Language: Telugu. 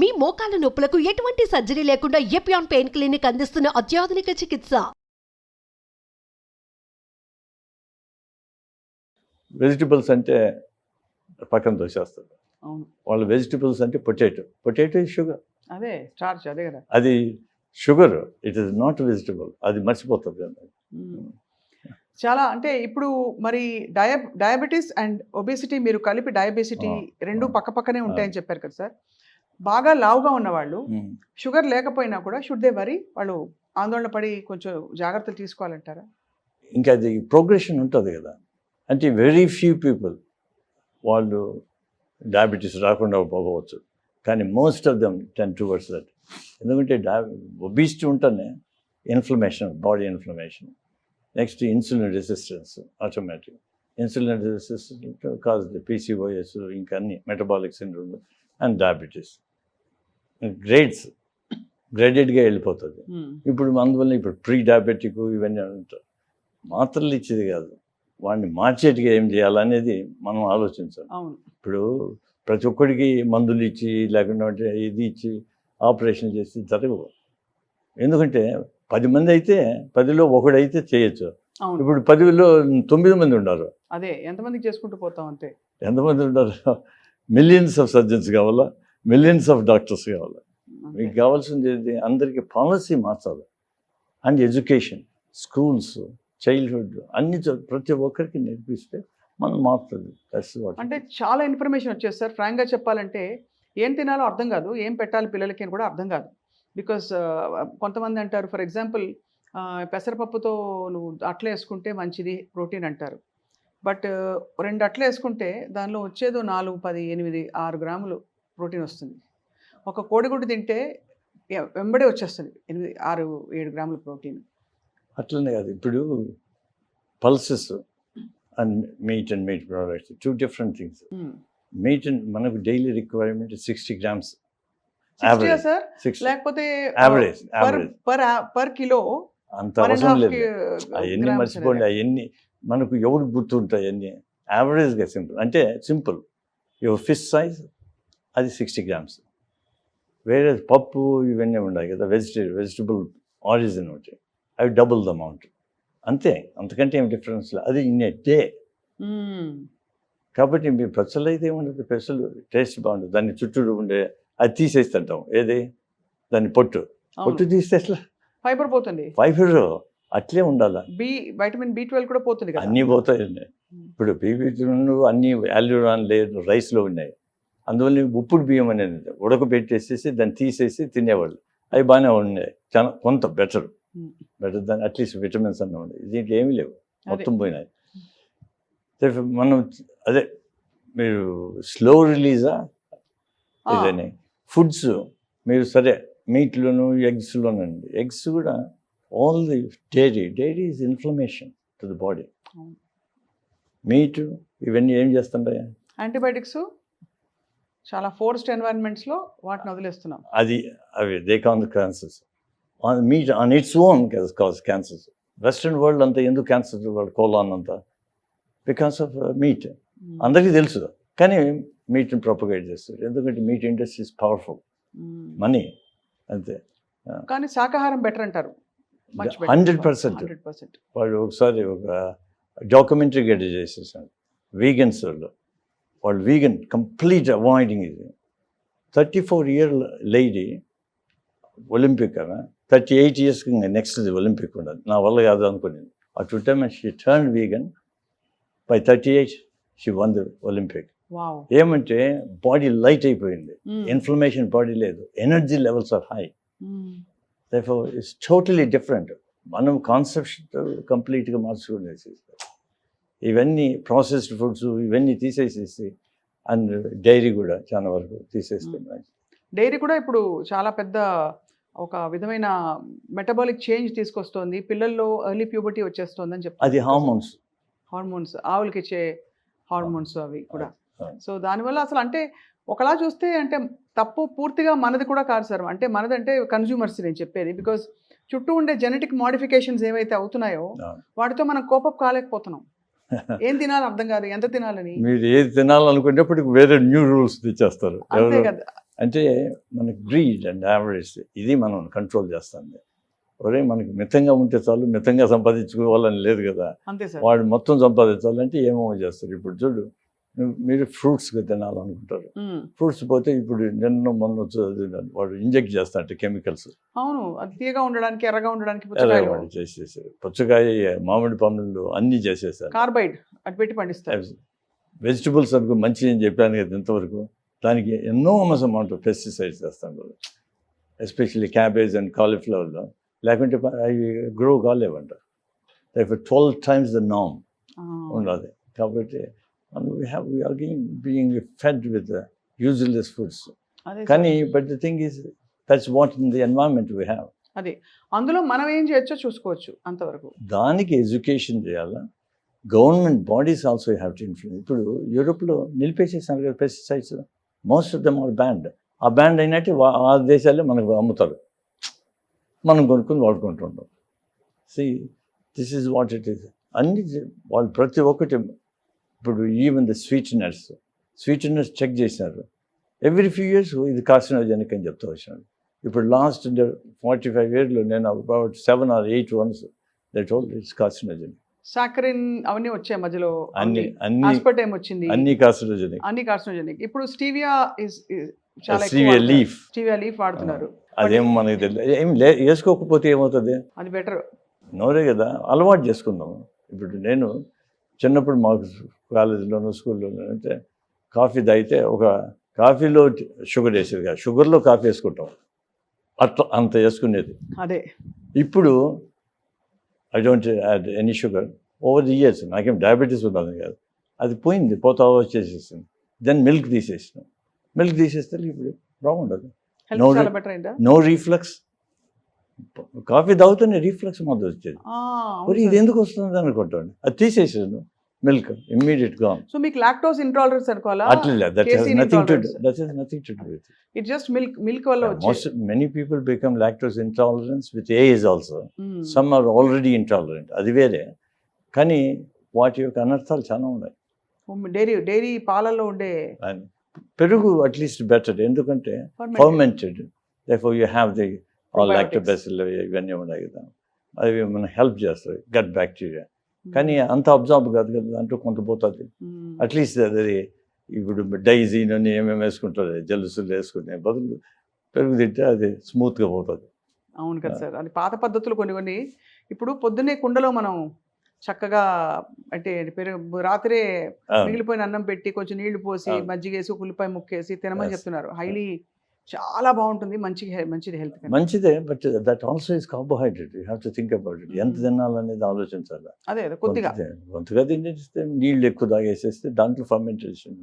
మీ మోకాల నొప్పులకు ఎటువంటి సర్జరీ లేకుండా ఎపియాన్ పెయిన్ క్లినిక్ అందిస్తున్న అత్యాధునిక చికిత్స? వెజిటబుల్స్ అంటే పక్కన తోసేస్తారు. అవును. వాళ్ళ వెజిటబుల్స్ అంటే పొటాటో. పొటాటో ఇస్ షుగర్ అదే స్టార్చ్ అదే కదా. అది sugar it is not vegetable అది మర్చిపోతుంది. చాలా అంటే ఇప్పుడు మరి డయా డయాబెటీస్ అండ్ ఒబేసిటీ మీరు కలిపి డయాబెసిటీ రెండు. పక్క పక్కనే ఉంటాయని చెప్పారు కదా సార్. బాగా లావుగా ఉన్నవాళ్ళు షుగర్ లేకపోయినా కూడా షుడ్ దే వరి వాళ్ళు ఆందోళన పడి కొంచెం జాగ్రత్తలు తీసుకోవాలంటారా? ఇంకా అది ప్రోగ్రెషన్ ఉంటుంది కదా. అంటే వెరీ ఫ్యూ పీపుల్ వాళ్ళు డయాబెటీస్ రాకుండా పోవచ్చు. కానీ most of them tend towards that. ఎందుకంటే డయా ఒబిసిటీ ఉంటేనే inflammation body inflammation. Next insulin resistance automatic. Insulin resistance cause PCOS ఇంకా అన్ని metabolic syndrome and diabetes. Grades గ్రేడెడ్గా వెళ్ళిపోతుంది. మ్మ్. ఇప్పుడు అందువల్ల ఇప్పుడు ప్రీ డయాబెటిక్ ఇవన్నీ ఉంటారు మాత్రలు ఇచ్చేది కాదు. వాడిని మార్చేటిగా ఏం చేయాలనేది మనం ఆలోచించాలి. ఇప్పుడు ప్రతి ఒక్కడికి మందులు ఇచ్చి లేకుంటే ఇది ఇచ్చి ఆపరేషన్ చేసి జరగవు. ఎందుకంటే పది మంది అయితే పదిలో ఒకడైతే చేయొచ్చు. ఇప్పుడు పదిలో తొమ్మిది మంది ఉన్నారు. అదే ఎంతమందికి చేసుకుంటూ పోతాం అంతే? ఎంతమంది ఉన్నారు? మిలియన్స్ ఆఫ్ సర్జన్స్ కావాలా? మిలియన్స్ ఆఫ్ డాక్టర్స్ కావాలా. మీకు కావాల్సింది ఏంటి? అందరికీ పాలసీ మార్చాలి. అండ్ ఎడ్యుకేషన్ స్కూల్స్ చైల్డ్హుడ్ అన్ని ప్రతి ఒక్కరికి నేర్పిస్తే మనం మారుతుంది. అంటే. చాలా ఇన్ఫర్మేషన్ వచ్చేది సార్. ఫ్రాంక్గా చెప్పాలంటే ఏం తినాలో అర్థం కాదు ఏం పెట్టాలి పిల్లలకి అని కూడా అర్థం కాదు. బికాస్ కొంతమంది అంటారు ఫర్ ఎగ్జాంపుల్ పెసరపప్పుతో నువ్వు అట్ల వేసుకుంటే మంచిది ప్రోటీన్ అంటారు. బట్ రెండు అట్ల వేసుకుంటే దానిలో వచ్చేదో నాలుగు పది ఎనిమిది ఆరు గ్రాములు ప్రోటీన్ వస్తుంది. ఒక కోడిగుడ్డు తింటే వెంబడే వచ్చేస్తుంది. ఎనిమిది ఆరు ఏడు గ్రాముల ప్రోటీన్. అట్లనే కాదు. ఇప్పుడు pulses and meat and meat products two different things. Meat and మనకు daily requirement sixty grams sir? లేకపోతే యావరేజ్ పర్ పర్ కిలో అంత అవసరం లేదు. అవన్నీ మర్చిపోండి. అవన్నీ మనకు ఎవరు గుర్తుంటాయి అవన్నీ యావరేజ్గా సింపుల్. అంటే సింపుల్. యువర్ ఫిష్ సైజ్ అది సిక్స్టీ గ్రామ్స్. వేరే పప్పు ఇవన్నీ ఉన్నాయి కదా వెజిటేబుల్ వెజిటబుల్ ఆరిజిన్ ఒకటి. అవి డబుల్ ద అమౌంట్ అంతే అంతకంటే ఏం డిఫరెన్స్ లేదు అది ఇన్ ఏ డే. కాబట్టి మీ పెసలు అయితే ఏముండదు పెసలు టేస్ట్ బాగుంటుంది దాన్ని చుట్టూ ఉండే అది తీసేస్తుంటాం. ఏది? దాన్ని పొట్టు. పొట్టు తీస్తే ఎట్లా? ఫైబర్ పోతుంది. ఫైబర్ అట్లే ఉండాలి. బి వైటమిన్ బి ట్వెల్వ్ కూడా పోతుంది అన్నీ పోతాయండి ఇప్పుడు బీపీ అన్ని యాల్యూరాన్ లేదు రైస్లో ఉన్నాయి. అందువల్ల ఉప్పుడు బియ్యం అనేది. ఉడకబెట్టేసేసి దాన్ని తీసేసి తినేవాళ్ళు. అవి బాగానే ఉన్నాయి చాలా కొంత better. Better than at least vitamins అన్న ఉన్నాయి దీంట్లో ఏమీ లేవు. మొత్తం పోయినాయి. మనం అదే మీరు స్లో రిలీజా? ఇదని. ఫుడ్స్ మీరు సరే మీట్లోను ఎగ్స్లోనండి. ఎగ్స్ కూడా all the dairy dairy is inflammation to the body. Meat ఇవన్నీ ఏం చేస్తుంటాయి? యాంటీబయాటిక్స్ చాలా ఫోర్స్డ్ ఎన్వైరన్మెంట్స్లో వాటిని వదిలేస్తున్నాం. అది అవి they can the cancers on meat on its own cause cancers western world అంతా ఎందుకు క్యాన్సర్ వాళ్ళు కోలాన్ అంతా? బికాస్ ఆఫ్ మీట్ అందరికీ తెలుసు. కానీ మీట్ని ప్రొపగేట్ చేస్తారు. ఎందుకంటే meat industry is powerful. Money అంతే. కానీ శాకాహారం బెటర్ అంటారు. హండ్రెడ్ పర్సెంట్ వాళ్ళు ఒకసారి ఒక డాక్యుమెంటరీ గడ్డ చేసేసారు. వీగన్స్ వాళ్ళు. వాళ్ళు వీగన్ కంప్లీట్ అవాయిడింగ్ ఇది thirty four year lady Olympic అన్న థర్టీ ఎయిట్ ఇయర్స్కి ఇంకా నెక్స్ట్ ఒలింపిక్ ఉండదు. నా వల్ల కాదు అనుకునేది. అటు time she turn vegan by thirty eight she won the Olympic ఏమంటే బాడీ లైట్ అయిపోయింది. ఇన్ఫ్లమేషన్ బాడీ లేదు. Energy levels are high it's totally different మనం కాన్సెప్ట్ కంప్లీట్గా మార్చుకునేసి ఇవన్నీ ప్రాసెస్డ్ ఫుడ్స్ ఇవన్నీ తీసేసేసి అండ్ డైరీ కూడా చాలా వరకు తీసేస్తున్నాయి డైరీ కూడా ఇప్పుడు చాలా పెద్ద ఒక విధమైన మెటబాలిక్ చేంజ్ తీసుకొస్తోంది. పిల్లల్లో ఎర్లీ ప్యూబర్టీ వచ్చేస్తుంది అని అది హార్మోన్స్. హార్మోన్స్ ఆవులకి ఇచ్చే హార్మోన్స్ అవి కూడా. సో దానివల్ల అసలు అంటే ఒకలా చూస్తే అంటే తప్పు పూర్తిగా మనది కూడా కాదు సార్. అంటే మనదంటే కన్జ్యూమర్స్ నేను చెప్పేది. బికాస్ చుట్టూ ఉండే జెనెటిక్ మోడిఫికేషన్స్ ఏవైతే అవుతున్నాయో వాటితో మనం కోపప్ కాలేకపోతున్నాం. ఏం తినాలి అర్థం కాదు. ఎంత తినాలని? మీరు ఏది తినాలనుకునేప్పటికి వేరే న్యూ రూల్స్ తెచ్చేస్తారు. అంటే మనకి గ్రీడ్ అండ్ యావరేజ్ ఇది మనం కంట్రోల్ చేస్తుంది ఒరే మనకి మితంగా ఉంటే చాలు మితంగా సంపాదించుకోవాలని లేదు కదా. వాడు మొత్తం సంపాదించాలంటే ఏమో చేస్తారు? ఇప్పుడు చూడు మీరు ఫ్రూట్స్గా తినాలనుకుంటారు. ఫ్రూట్స్ పోతే ఇప్పుడు నిన్న మొన్న. వాడు ఇంజెక్ట్ చేస్తాంటే కెమికల్స్. అవును అది తీయగా ఉండడానికి ఎర్రగా ఉండడానికి చేసేసారు. పుచ్చకాయ మామిడి పండ్లు అన్నీ చేసేసారు. కార్బైడ్ అటు పెట్టి పండిస్తారు. వెజిటబుల్స్ అనుకో మంచి అని చెప్పాను కదా ఇంతవరకు. దానికి ఎన్నో అమౌంట్ ఆఫ్ పెస్టిసైడ్స్ చేస్తాను ఎస్పెషల్లీ క్యాబేజ్ అండ్ కాలీఫ్లవర్లో. లేకుంటే అవి గ్రో కాలేవంట. ట్వెల్వ్ టైమ్స్ ద నామ్ ఆ, ఉండాలి. కాబట్టి we have we're being fed with useless foods. కానీ but the thing is that's what in the environment we have అదే. అందులో మనం ఏం చేయొచ్చో చూసుకోవచ్చు అంతవరకు. దానికి ఎడ్యుకేషన్ చేయాలా? Government bodies also have to influence ఇప్పుడు యూరోప్లో నిలిపేసేసారు కదా pesticides most of them are banned ఆ బ్యాండ్ అయినట్టు వా- ఆ దేశాలే మనకు అమ్ముతారు. మనం కొనుక్కొని వాడుకుంటుంటాం. See this is what it is అన్ని వాళ్ళు ప్రతి ఒక్కటి ఇప్పుడు even the sweeteners sweeteners check చేసినారు ఎవ్రీ ఫ్యూ ఇయర్స్ ఇది కార్సినోజెనిక్ అని చెప్తూ వచ్చినారు ఇప్పుడు లాస్ట్ ఫార్టీ ఫైవ్ ఇయర్స్లో నేను about seven or eight ones that all it's carcinogenic saccharin అవన్నీ వచ్చాయి మధ్యలో. అన్ని అన్ని ఆస్పర్టైమ్ వచ్చింది. అన్ని కార్సినోజెనిక్ అన్ని కార్సినోజెనిక్ ఇప్పుడు స్టీవియా ఇస్ చాలా స్టీవియా లీఫ్ స్టీవియా లీఫ్ వాడుతున్నారు. అదేం మనకి తెలియదు ఏం లే వేసుకోకపోతే ఏమవుతుంది? అది బెటర్ నోరే కదా అలవాటు చేసుకుందాము ఇప్పుడు నేను చిన్నప్పుడు మాకు కాలేజీలోనూ స్కూల్లోనూ అంటే కాఫీ తాగితే ఒక కాఫీలో షుగర్ వేసేది కాదు. షుగర్లో కాఫీ వేసుకుంటాం. అట్లా అంత వేసుకునేది. అదే. ఇప్పుడు I don't add any sugar over the years. నాకేం డయాబెటీస్ ఉన్నది కాదు. అది పోయింది పోతా వచ్చేసేసింది. దెన్ మిల్క్ తీసేసినాం. మిల్క్ తీసేస్తే ఇప్పుడు బాగుండదు. అయిందా? No reflux. కాఫీ తాగుతూనే రీఫ్లక్స్ మొదలు వచ్చేది. మరి ఇది. ఎందుకు వస్తుంది అనుకుంటాను అది తీసేసాను మిల్క్ ఇమ్మీడియట్గా సో మీకు లాక్టోస్ ఇంటాలరెన్స్ అనుకోవాలా? అట్లా that Casein nothing to. That has nothing to do with it just milk milk వల్ల most many people become lactose intolerance with age also some are already intolerant అది వేరే. కానీ వాటి యొక్క అనర్థాలు చాలా ఉన్నాయి. డైరీ డైరీ పాలల్లో ఉండే పెరుగు అట్లీస్ట్ బెటర్ ఎందుకంటే. Fermented therefore you have the. Lactobacilli ఇవన్నీ ఉన్నాయి కదా అవి మన హెల్ప్ చేస్తాయి. గట్ బ్యాక్టీరియా కానీ అంత అబ్జార్బ్ కాదు కదా దాంట్లో కొంత పోతుంది. మ్మ్. అట్లీస్ట్ అది ఇప్పుడు డైజీన్ అని ఏమేమి వేసుకుంటుంది జలుసులు వేసుకునే బదులు పెరుగు తింటే అది స్మూత్గా పోతుంది. అవును కదా సార్. అది పాత పద్ధతులు కొన్ని కొన్ని. ఇప్పుడు పొద్దున్నే కుండలో మనం చక్కగా అంటే పెరుగు రాత్రే మిగిలిపోయిన అన్నం పెట్టి కొంచెం నీళ్ళు పోసి. మజ్జిగేసి ఉల్లిపాయ ముక్కేసి తినమని. చెప్తున్నారు. హైలీ చాలా బాగుంటుంది. మంచి మంచిది హెల్త్ మంచిదే but that also is carbohydrate. You have to think about it. ఎంత. తినాలనేది ఆలోచించాలి? అదే కొద్దిగా. కొంతగా తినేస్తే నీళ్ళు ఎక్కువ తాగేసేస్తే దాంట్లో ఫర్మెంటేషన్